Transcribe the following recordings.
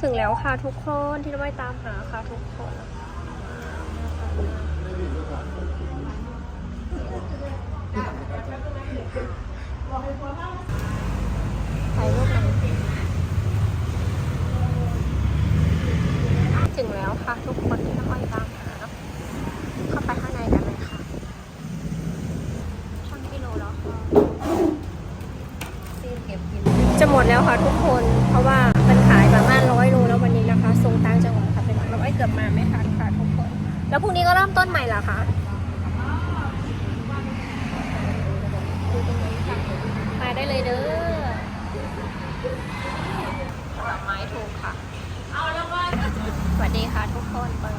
ถึงแล้วค่ะทุกคนที่เราไปตามหาค่ะทุกคนถ่ายรูปหน่อยถึงแล้วค่ะทุกคนที่เราไปตามหาเข้าไปข้างในกันเลยค่ะช่างกิโลแล้วค่ะจะหมดแล้วค่ะทุกคนเพราะว่ามันขายประมา กือบมาไม่ทันค่ะทุกคน แล้วพรุ่งนี้ก็เริ่มต้นใหม่เหรอคะดูตรงนี้ค่ะมาได้เลยเด้อผลไม้ถูกค่ะสวัสดีค่ะทุกคนเปิด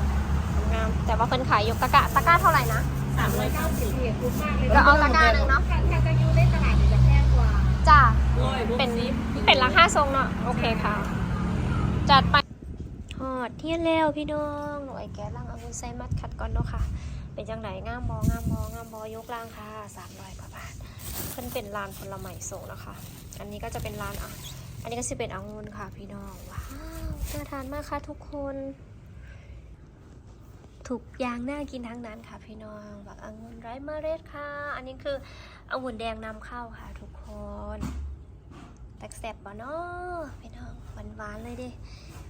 งาม แต่ว่าเพิ่นขายยกตะกะตะกร้าเท่าไหร่นะสามร้อยเก้าสิบเหรียญคุ้มมากเลยก็เอาตะกร้าหนึ่งเนาะถ้าจะยูได้ตลาดจะแพงกว่า จ้าร้อยเป็นเป็นราคาทรงเนาะ โอเคค่ะ จัดไปหอ ดเที่ยงแล้วพี่น้องหน่วยแก๊สล่างเอาไว้ใส่มัดขัดก่อนเนาะค่ะเป็นจังไหนงามบองามบองามบอยกล่างค่ะสามร้อยกว่าบาทเพิ่นเป็นร้านผลไม้ส่งนะคะ อันนี้ก็จะเป็นร้านอะอันนี้ก็จะเป็นองุ่นค่ะ พี่น้องว้าวน่าทานมากค่ะทุกคนถูกยางน่ากินทั้งนั้นค่ะพี่น้องแบบองุ่นไร้เมล็ดค่ะ อันนี้คือองุ่นแดงนำเข้าค่ะ ทุกคนแตกแสบบ่เนาะพี่น้องหวานๆเลยเด้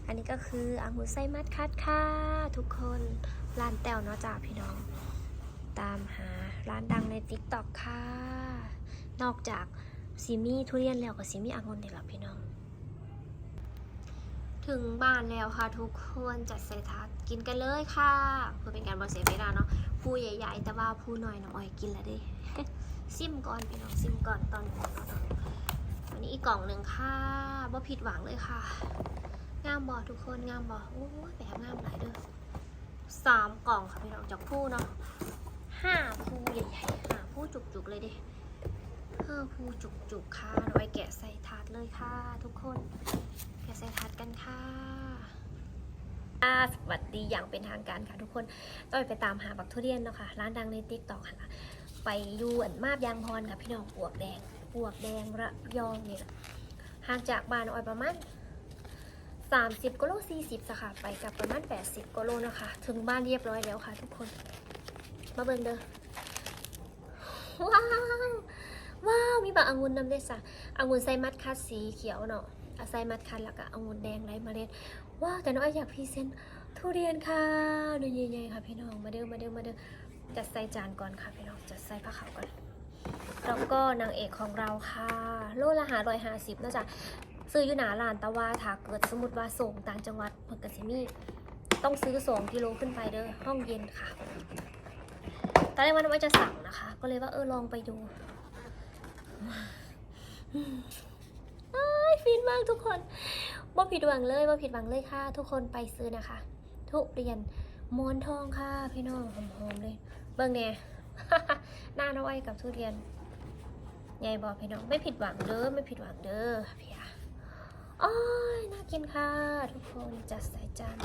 อันนี้ก็คืออังุ่นไส้มัดคัดค่ะทุกคนร้านแต้วเนาะจ้าพี่น้อง ตามหาร้านดังในติ๊กต็อกค่ะ นอกจากซิมี่ทุเรียนแล้วก็ซิมี่อังุ่นเด็ดละพี่น้อง ถึงบ้านแล้วค่ะทุกคนจัดใส่ถาดกินกันเลยค่ะเพื่อเป็นการบอเสียเวลาเนาะผู้ใหญ่ๆ แต่ว่าผู้น้อยน้องอ้อยกินแล้วด้ซิมก่อนพี่น้องซิมก่อนตอนนี้วันนี้อีกกล่องหนึ่งค่ะบ่ผิดหวังเลยค่ะามบอทุกคนงามบอโอ้ยแบบงามหลายเด้อสามกล่องค่ะพี่น้องจากผู้เนาะห้าผู้ใหญ่ๆห้าผู้จุกๆเลยดิห้าผู้จุกๆค่ะเราไปแกะใส่ถาดเลยค่ะ ทุกคน แกะใส่ถาดกันค่ะอ่าสวัสดีอย่างเป็นทางการค่ะทุกคนต้องไปตามหาบักทุเรียนเนาะค่ะร้านดังในติ๊กต็อกค่ะไปยูอันมาบยางพรค่ะพี่น้องปวกแดงปวกแดงระยองเนี่แหละห่างจากบ้านออยประมาณ 30กิโล40สะค่ะไปกับประมาณ 80กิโลนะคะ ถึงบ้านเรียบร้อยแล้วค่ะทุกคน มาเบิ่งเด้อ ว้าว ว้าว มีบางองุ่นนำด้วยจ้ะองุ่นไซมัดคัดสีเขียวเนาะอะไซมัดคัดแล้วก็องุ่นแดงไร้เมล็ด ว้าว แต่น้องอยากพรีเซนต์ทุเรียนค่ะดูใหญ่ๆค่ะพี่น้อง มาเด้อ มาเด้อ มาเด้อ จัดใส่จานก่อนค่ะพี่น้อง จัดใส่ผ้าขาวก่อนแล้วก็นางเอกของเราค่ะ โลละหาร้อยห้าสิบนะจ๊ะ ซื้ออยู่หนาลานแตะว่าถ้าเกิดสมมติว่าส่งต่างจังหวัดเพิ่นกสิมีต้องซื้อสองกิโลขึ้นไปเด้อห้องเย็นค่ะตอนแรกว่าน้องไว้จะสั่งนะคะ ก็เลยว่าเออลองไปดูฟินมากทุกคนบ่ผิดหวังเลยบ่ผิดหวังเลยค่ะ ทุกคนไปซื้อนะคะ ทุเรียนมอนทองค่ะ พี่น้องหอมๆเลย เบิ่งแน่หน้าน้อยกับทุเรียนไงบอกพี่น้องไม่ผิดหวังเด้อไม่ผิดหวังเด้อพี่อะ อ้ยน่ากินค่ะ ทุกคนจัดใส่จาน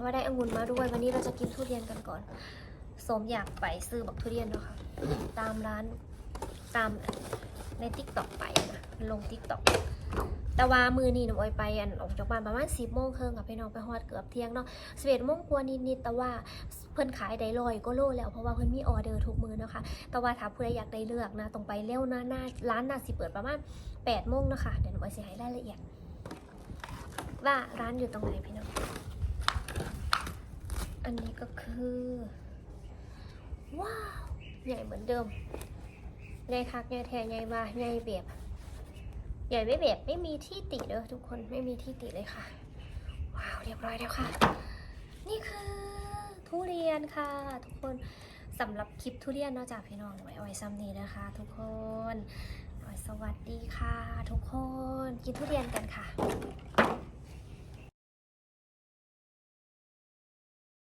ว่าได้องุ่นมาด้วย วันนี้เราจะกินทุเรียนกันก่อนสมอยากไปซื้อบักทุเรียนเนาะค่ะ ตามร้านตามในติ๊กต็อกไปนะลงติ๊กต็อก แต่ว่ามือนี่น้องออยไปอันออกจากบ้านประมาณสิบโมงครึ่งกับพี่น้องไปฮอดเกือบเที่ยงเนาะสิบเอ็ดโมงกว่านิดๆแต่ว่าเพิ่นขายได้ลอยก็โลแล้วเพราะว่าเพิ่นมีออเดอร์ทุกมือนะคะ แต่ว่าถ้าผู้ใดอยากได้เลือกนะต้องไปเร็วนะหน้าร้านน่าสิเปิดประมาณ8โมงนะคะเดี๋ยวหนูไปสิให้รายละเอียด ว่าร้านอยู่ตรงไหนพี่น้องอันนี้ก็คือว้าวใหญ่เหมือนเดิมใหญ่คักใหญ่แท้ใหญ่มาใหญ่เบียบ ใหญ่ไม่เบียบไม่มีที่ติเด้อทุกคนไม่มีที่ติเลยค่ะ ว้าวเรียบร้อยแล้วค่ะ นี่คือทุเรียนค่ะ ทุกคนสำหรับคลิปทุเรียนนอกจากพี่น้องไว้ไว้ซ้ำนี้นะคะ ทุกคนสวัสดีค่ะ ทุกคนกินทุเรียนกันค่ะ